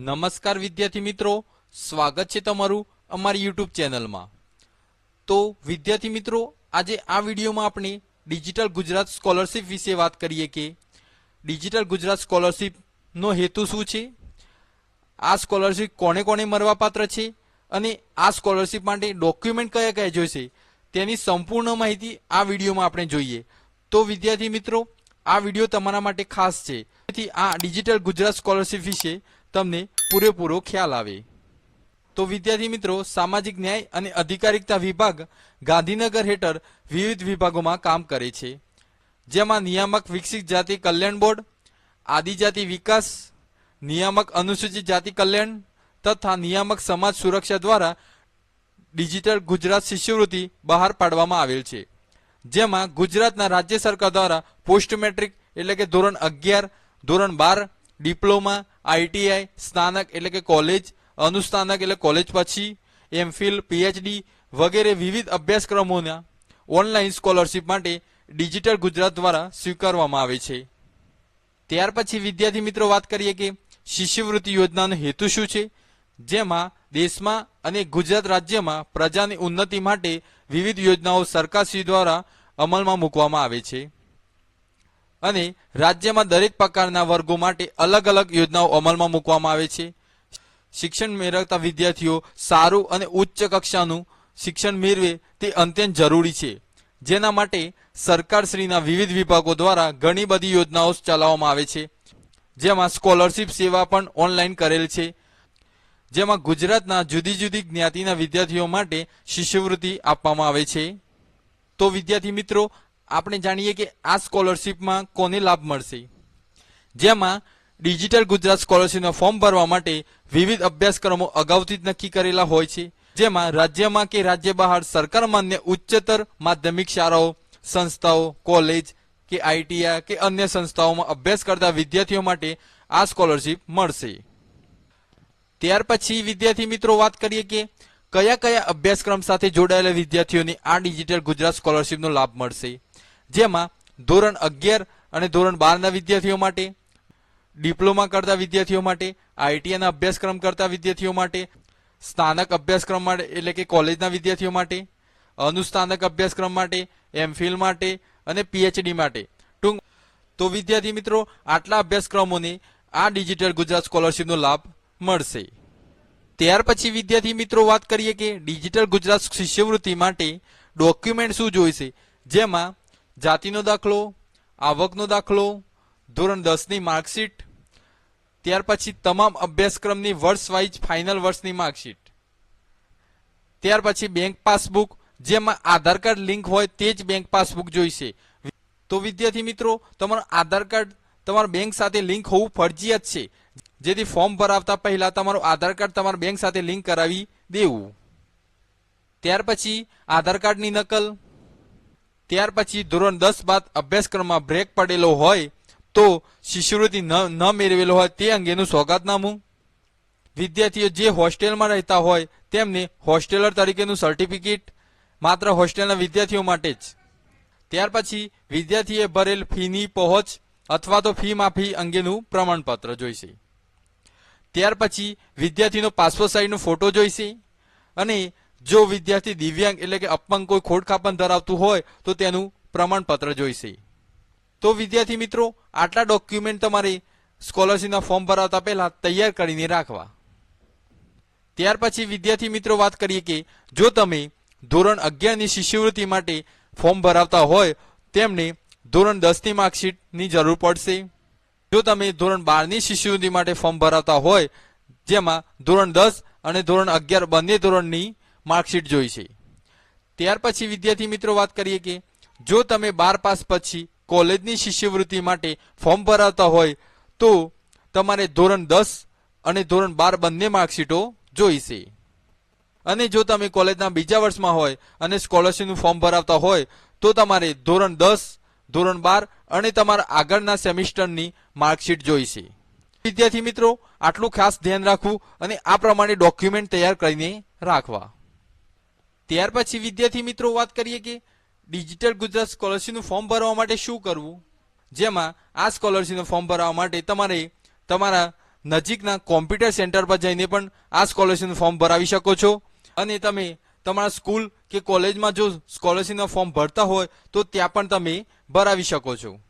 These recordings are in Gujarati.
નમસ્કાર વિદ્યાર્થી મિત્રો. સ્વાગત છે તમારું અમારી યુટ્યુબ ચેનલમાં. તો વિદ્યાર્થી મિત્રો, આજે આ વિડીયોમાં આપણે ડિજિટલ ગુજરાત સ્કોલરશિપ વિશે વાત કરીએ કે ડિજિટલ ગુજરાત સ્કોલરશિપનો હેતુ શું છે? આ સ્કોલરશિપ કોને કોને મળવાપાત્ર છે? અને આ સ્કોલરશિપ માટે ડોક્યુમેન્ટ કયા કયા જોઈશે? તેની સંપૂર્ણ માહિતી આ વિડીયોમાં આપણે જોઈએ. તો વિદ્યાર્થી મિત્રો, આ વીડિયો તમારા માટે ખાસ છે. આ ડિજિટલ ગુજરાત સ્કોલરશિપ વિશે તમને પૂરેપૂરો ખ્યાલ આવે. તો વિદ્યાર્થી મિત્રો, સામાજિક ન્યાય અને અધિકારિકતા વિભાગ ગાંધીનગર હેઠળ વિવિધ વિભાગોમાં કામ કરે છે. જેમાં નિયામક વિકસિત જાતિ કલ્યાણ બોર્ડ, આદિજાતિ વિકાસ, નિયામક અનુસૂચિત જાતિ કલ્યાણ તથા નિયામક સમાજ સુરક્ષા દ્વારા ડિજિટલ ગુજરાત શિષ્યવૃત્તિ બહાર પાડવામાં આવેલ છે. જેમાં ગુજરાતના રાજ્ય સરકાર દ્વારા પોસ્ટ મેટ્રિક એટલે કે ધોરણ અગિયાર, ધોરણ બાર, ડિપ્લોમા આઈટીઆઈ સ્નાનક એટલે કે કોલેજ અનુસ્નાનક એટલે કોલેજ પછી એમફિલ પીએચડી વગેરે વિવિધ અભ્યાસક્રમોના ઓનલાઈન સ્કોલરશિપ માટે ડિજિટલ ગુજરાત દ્વારા સ્વીકારવામાં આવે છે. ત્યાર પછી વિદ્યાર્થી મિત્રો વાત કરીએ કે શિષ્યવૃત્તિ યોજનાનો હેતુ શું છે? જેમાં દેશમાં અને ગુજરાત રાજ્યમાં પ્રજાની ઉન્નતિ માટે વિવિધ યોજનાઓ સરકારશ્રી દ્વારા અમલમાં મૂકવામાં આવે છે. અને રાજ્યમાં દરેક પ્રકારના વર્ગો માટે અલગ અલગ યોજનાઓ અમલમાં મૂકવામાં આવે છે. શિક્ષણ મેળવતા વિદ્યાર્થીઓ સારું અને ઉચ્ચ કક્ષાનું શિક્ષણ મેળવે તે અત્યંત જરૂરી છે. જેના માટે સરકારશ્રીના વિવિધ વિભાગો દ્વારા ઘણી બધી યોજનાઓ ચલાવવામાં આવે છે. જેમાં સ્કોલરશિપ સેવા પણ ઓનલાઈન કરેલ છે. જેમાં ગુજરાતના જુદી જુદી જ્ઞાતિના વિદ્યાર્થીઓ માટે શિષ્યવૃત્તિ આપવામાં આવે છે. તો વિદ્યાર્થી મિત્રો આપણે જાણીએ કે આ સ્કોલરશિપમાં કોને લાભ મળશે? જેમાં ડિજિટલ ગુજરાત સ્કોલરશિપના ફોર્મ ભરવા માટે વિવિધ અભ્યાસક્રમો અગાઉથી જ નક્કી કરેલા હોય છે. જેમાં રાજ્યમાં કે રાજ્ય બહાર સરકાર માન્ય ઉચ્ચતર માધ્યમિક શાળાઓ, સંસ્થાઓ, કોલેજ કે આઈટીઆઈ કે અન્ય સંસ્થાઓમાં અભ્યાસ કરતા વિદ્યાર્થીઓ માટે આ સ્કોલરશિપ મળશે. ત્યાર પછી વિદ્યાર્થી મિત્રો વાત કરીએ કે કયા કયા અભ્યાસક્રમ સાથે જોડાયેલા વિદ્યાર્થીઓને આ ડિજિટલ ગુજરાત સ્કોલરશિપનો લાભ મળશે? જેમાં ધોરણ અગિયાર અને ધોરણ બારના વિદ્યાર્થીઓ માટે, ડિપ્લોમા કરતા વિદ્યાર્થીઓ માટે, આઈટીઆઈના અભ્યાસક્રમ કરતા વિદ્યાર્થીઓ માટે સ્નાતક અભ્યાસક્રમ માટે, એટલે કે કોલેજના વિદ્યાર્થીઓ માટે અનુસ્નાતક અભ્યાસક્રમ માટે, એમફિલ માટે અને પીએચડી માટે. ટૂંક. તો વિદ્યાર્થી મિત્રો, આટલા અભ્યાસક્રમોને આ ડિજિટલ ગુજરાત સ્કોલરશિપનો લાભ મળશે. ત્યાર પછી વિદ્યાર્થી મિત્રો વાત કરીએ કે ડિજિટલ ગુજરાત શિષ્યવૃત્તિ માટે ડોક્યુમેન્ટ શું જોઈશે? જેમાં જાતિનો દાખલો, આવકનો દાખલો, ધોરણ દસની માર્કશીટ, ત્યાર પછી તમામ અભ્યાસક્રમની વર્ષ વાઇઝ ફાઇનલ વર્ષની માર્કશીટ. ત્યાર પછી બેંક પાસબુક, જેમાં આધાર કાર્ડ લિંક હોય તે જ બેંક પાસબુક જોઈશે. તો વિદ્યાર્થી મિત્રો, તમારું આધાર કાર્ડ તમારા બેંક સાથે લિંક હોવું ફરજિયાત છે. જેથી ફોર્મ ભરાવતા પહેલા તમારું આધાર કાર્ડ તમારા બેંક સાથે લિંક કરાવી દેવું. ત્યાર પછી આધાર કાર્ડની નકલ ત્યાર પછી ધોરણ દસ બાદ અભ્યાસક્રમમાં બ્રેક પડેલો હોય તો શિષ્યવૃત્તિ ન મેળવેલો હોય તે અંગેનું સોગાતનામું વિદ્યાર્થીઓ જે હોસ્ટેલમાં રહેતા હોય તેમને હોસ્ટેલર તરીકેનું સર્ટિફિકેટ માત્ર હોસ્ટેલના વિદ્યાર્થીઓ માટે જ. ત્યાર પછી વિદ્યાર્થીએ ભરેલ ફીની પહોંચ અથવા તો ફી માફી અંગેનું પ્રમાણપત્ર જોઈશે. ત્યાર પછી વિદ્યાર્થીનો પાસપોર્ટ સાઇઝનો ફોટો જોઈશે અને જો વિદ્યાર્થી દિવ્યાંગ એટલે કે અપંગ કોઈ ખોડખાપણ ધરાવતું હોય, તો તેનું પ્રમાણપત્ર જોઈશે. તો વિદ્યાર્થી મિત્રો, આટલા ડોક્યુમેન્ટ તમારે સ્કોલરશિપના ફોર્મ ભરાવતા પહેલા તૈયાર કરીને રાખવા. ત્યાર પછી વિદ્યાર્થી મિત્રો વાત કરીએ કે, જો તમે ધોરણ અગિયારની શિષ્યવૃત્તિ માટે ફોર્મ ભરાવતા હોય, તેમને ધોરણ દસની માર્કશીટની જરૂર પડશે. જો તમે ધોરણ બારની શિષ્યવૃત્તિ માટે ફોર્મ ભરાવતા હોય, જેમાં ધોરણ દસ અને ધોરણ અગિયાર બંને ધોરણની માર્કશીટ જોઈશે ત્યાર પછી વિદ્યાર્થી મિત્રો વાત કરીએ કે જો તમે બાર પાસ પછી કોલેજની શિષ્યવૃત્તિ માટે ફોર્મ ભરાવતા હોય તો તમારે ધોરણ દસ અને ધોરણ બાર બંને માર્કશીટો જોઈશે. અને જો તમે કોલેજના બીજા વર્ષમાં હોય અને સ્કોલરશીપનું ફોર્મ ભરાવતા હોય તો તમારે ધોરણ દસ, ધોરણ બાર અને તમારા આગળના સેમિસ્ટરની માર્કશીટ જોઈશે. વિદ્યાર્થી મિત્રો, આટલું ખાસ ધ્યાન રાખવું અને આ પ્રમાણે ડોક્યુમેન્ટ તૈયાર કરીને રાખવા. ત્યાર પછી વિદ્યાર્થી મિત્રો વાત કરીએ કે ડિજિટલ ગુજરાત સ્કોલરશિપનું ફોર્મ ભરવા માટે શું કરવું? જેમાં આ સ્કોલરશિપનું ફોર્મ ભરવા માટે તમારે તમારા નજીકના કોમ્પ્યુટર સેન્ટર પર જઈને પણ આ સ્કોલરશીપનું ફોર્મ ભરાવી શકો છો. અને તમે તમારા સ્કૂલ કે કોલેજમાં જો સ્કોલરશીપનું ફોર્મ ભરતા હોય, તો ત્યાં પણ તમે ભરાવી શકો છો.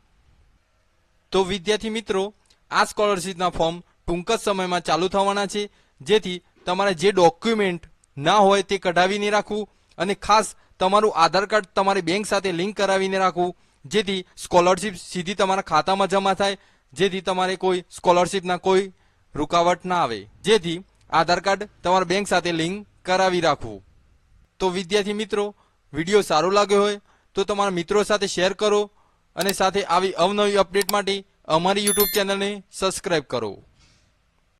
તો વિદ્યાર્થી મિત્રો, આ સ્કોલરશીપના ફોર્મ ટૂંક જ સમયમાં ચાલુ થવાના છે. જેથી તમારે જે ડોક્યુમેન્ટ ના હોય તે કઢાવીને રાખવું અને ખાસ તમારું આધાર કાર્ડ તમારી બેંક સાથે લિંક કરાવીને રાખવું, જેથી સ્કોલરશિપ સીધી તમારા ખાતામાં જમા થાય, જેથી તમારે કોઈ સ્કોલરશિપના કોઈ રૂકાવટ ના આવે. જેથી આધાર કાર્ડ તમારા બેંક સાથે લિંક કરાવી રાખવું. તો વિદ્યાર્થી મિત્રો, વીડિયો સારો લાગ્યો હોય તો તમારા મિત્રો સાથે શેર કરો અને સાથે આવી અવનવી અપડેટ માટે અમારી યુટ્યુબ ચેનલને સબસ્ક્રાઈબ કરો.